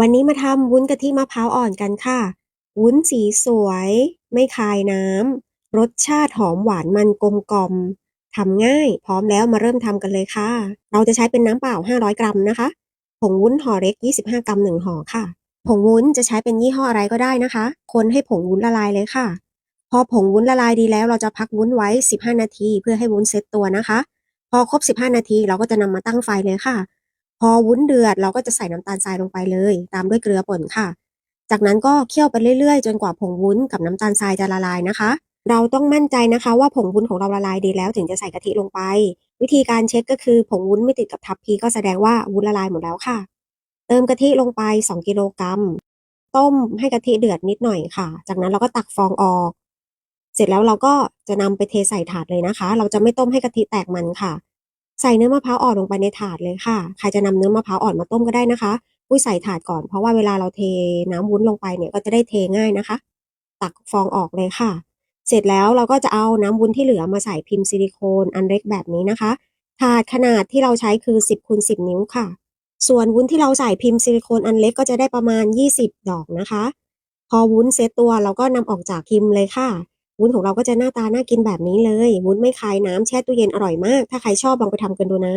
วันนี้มาทำวุ้นกะทิมะพร้าวอ่อนกันค่ะ วุ้นสีสวย ไม่คายน้ำ รสชาติหอมหวานมันกลมกล่อมทำง่าย พร้อมแล้วมาเริ่มทำกันเลยค่ะ เราจะใช้เป็นน้ำเปล่า 500 กรัมนะคะ ผงวุ้นห่อเล็ก 25 กรัม1ห่อค่ะ ผงวุ้นจะใช้เป็นยี่ห้ออะไรก็ได้นะคะ คนให้ผงวุ้นละลายเลยค่ะ พอผงวุ้นละลายดีแล้วเราจะพักวุ้นไว้ 15 นาที เพื่อให้วุ้นเซตตัวนะคะ พอครบ 15 นาทีเราก็จะนำมาตั้งไฟเลยค่ะ พอวุ้นเดือดเราก็จะใส่น้ำตาลทรายลงไปเลย ตามด้วยเกลือป่นค่ะ จากนั้นก็เคี่ยวไปเรื่อยๆ จนกว่าผงวุ้นกับน้ำตาลทรายจะละลายนะคะ เราต้องมั่นใจนะคะ ว่าผงวุ้นของเราละลายดีแล้วถึงจะใส่กะทิลงไป วิธีการเช็คก็คือผงวุ้นไม่ติดกับทัพพีก็แสดงว่าวุ้นละลายหมดแล้วค่ะ เติมกะทิลงไป 2 กิโลกรัมต้มให้กะทิเดือดนิดหน่อยค่ะ จากนั้นเราก็ตักฟองออก เสร็จแล้วเราก็จะนำไปเทใส่ถาดเลยนะคะ เราจะไม่ต้มให้กะทิแตกมันค่ะ ใส่เนื้อมะพร้าวอ่อนลงไปในถาดเลยค่ะ ใครจะนำเนื้อมะพร้าวอ่อนมาต้มก็ได้นะคะอุ้ยใส่ถาดก่อนเพราะว่าเวลาเราเทน้ำวุ้นลงไปเนี่ยก็จะได้เทง่ายนะคะ ตักฟองออกเลยค่ะ เสร็จแล้วเราก็จะเอาน้ำวุ้นที่เหลือมาใส่พิมพ์ซิลิโคนอันเล็กแบบนี้นะคะ ถาดขนาดที่เราใช้คือ 10คูณ10 นิ้วค่ะ ส่วนวุ้นที่เราใส่พิมพ์ซิลิโคนอันเล็กก็จะได้ประมาณ 20 ดอกนะคะ พอวุ้นเซตตัวเราก็นำออกจากพิมพ์เลยค่ะ วุ้นของเราก็จะหน้าตาน่ากินแบบนี้เลยวุ้นไม่คายน้ำแช่ตู้เย็นอร่อยมาก ถ้าใครชอบลองไปทำกันดูนะ